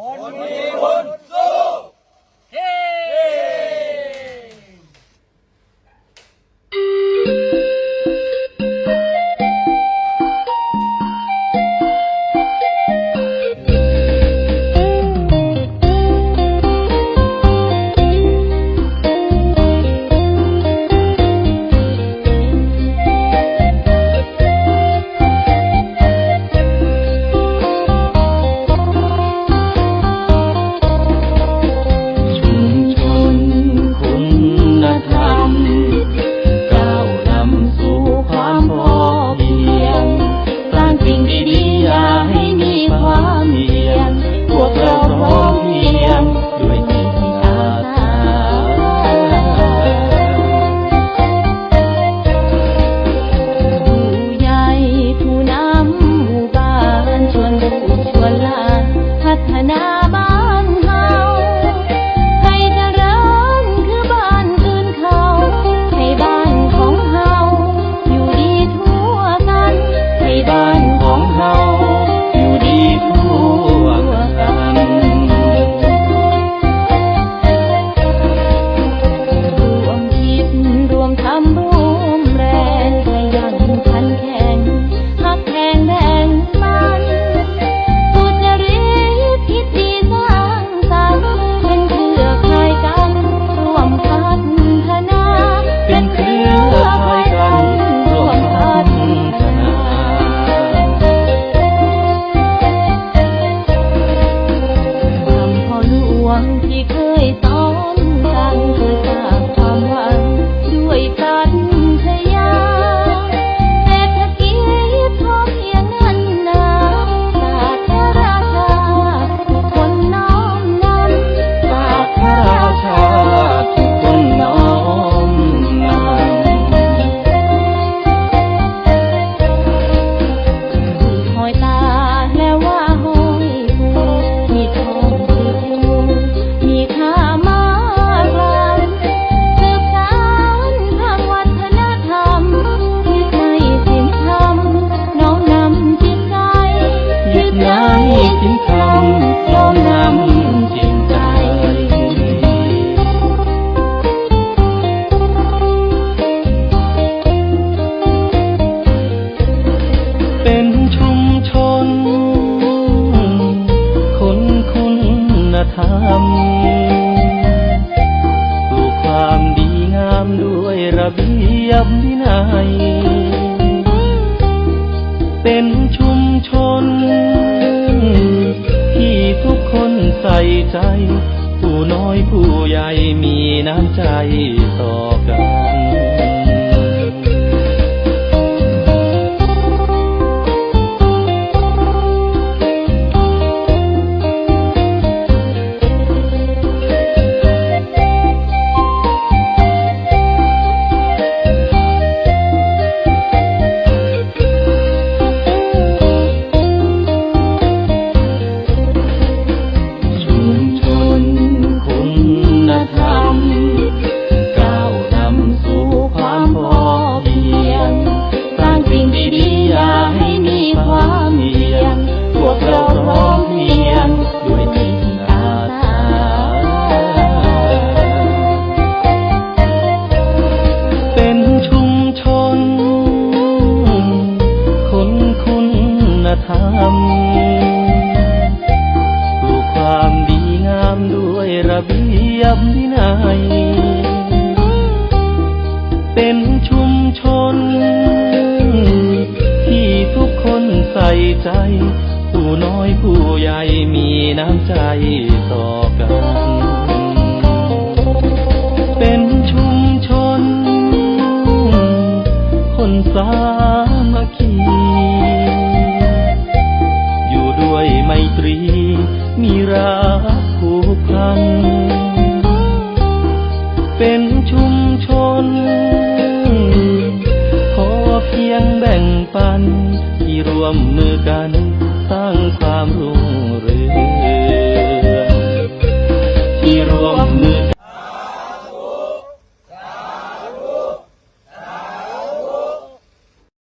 我们结 ธรรมปลูกความดีงามด้วยระเบียบวินัย เป็นชุมชน ที่ทุกคนใส่ใจ ผู้น้อยผู้ใหญ่มีน้ำใจต่อกัน Tua glória, Tua glória. มีรักผูกพัน เป็นชุมชน พอเพียงแบ่งปันที่รวมมือกัน